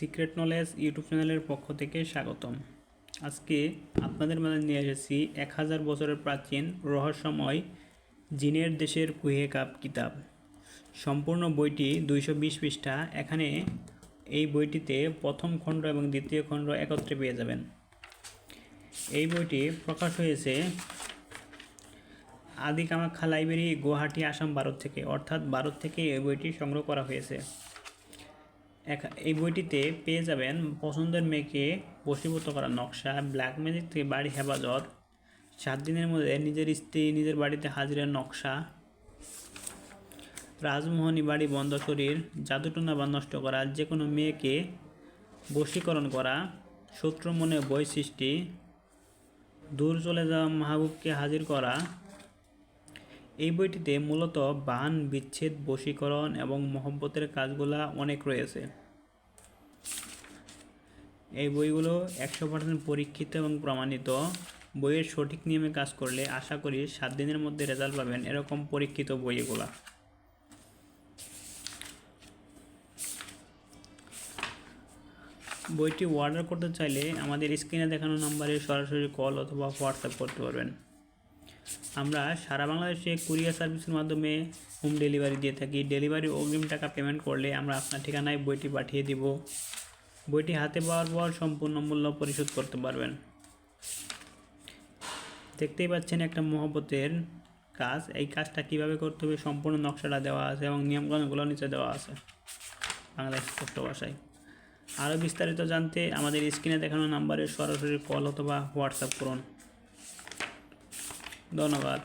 Secret knowledge YouTube চ্যানেলের পক্ষ থেকে স্বাগতম। আজকে আপনাদের মাঝে নিয়ে এসেছি এক হাজার বছরের প্রাচীন রহস্যময় জিনের দেশের কুহে কাপ কিতাব। সম্পূর্ণ বইটি দুইশো বিশ পৃষ্ঠা। এখানে এই বইটিতে প্রথম খণ্ড এবং দ্বিতীয় খণ্ড একত্রে পেয়ে যাবেন। এই বইটি প্রকাশ হয়েছে আদি কামাখ্যা লাইব্রেরি গুয়াহাটি আসাম, ভারত থেকে। অর্থাৎ ভারত থেকে এই বইটি সংগ্রহ করা হয়েছে। এই বইটিতে পেয়ে যাবেন পছন্দের মেয়েকে বশীভূত করা নকশা ব্ল্যাক ম্যাজিক থেকে বাড়ি হেফাজত, সাত দিনের মধ্যে নিজের স্ত্রী নিজের বাড়িতে হাজিরের নকশা, রাজমোহনী বাড়ি বন্ধ শরীর, জাদুটনা বা নষ্ট করা যে কোনো মেয়েকে বশীকরণ করা, শত্রু মনে বই সৃষ্টি, দূর চলে যাওয়া মাহবুবকে হাজির করা এই বইটিতে মূলত বান, বিচ্ছেদ, বশীকরণ এবং মহব্বতের কাজগুলা অনেক রয়েছে। এই বইগুলো একশো পার্সেন্ট পরীক্ষিত এবং প্রমাণিত। বইয়ের সঠিক নিয়মে কাজ করলে আশা করি সাত দিনের মধ্যে রেজাল্ট পাবেন এরকম পরীক্ষিত বই এগুলা বইটি অর্ডার করতে চাইলে আমাদের স্ক্রিনে দেখানো নাম্বারে সরাসরি কল অথবা হোয়াটসঅ্যাপ করতে পারবেন। আমরা সারা বাংলাদেশে কুরিয়ার সার্ভিসের মাধ্যমে হোম ডেলিভারি দিয়ে থাকি। ডেলিভারি অগ্রিম টাকা পেমেন্ট করলে আমরা আপনার ঠিকানায় বইটি পাঠিয়ে দিব। বইটি হাতে পাওয়ার পর সম্পূর্ণ মূল্য পরিশোধ করতে পারবেন। দেখতেই পাচ্ছেন একটা মহব্বতের কাজ। এই কাজটা কীভাবে করতে হবে সম্পূর্ণ নকশাটা দেওয়া আছে এবং নিয়মকানুনগুলো নিচে দেওয়া আছে বাংলা স্পষ্ট ভাষায় আরও বিস্তারিত জানতে আমাদের স্ক্রিনে দেখানো নাম্বারে সরাসরি কল অথবা হোয়াটসঅ্যাপ করুন। ধন্যবাদ।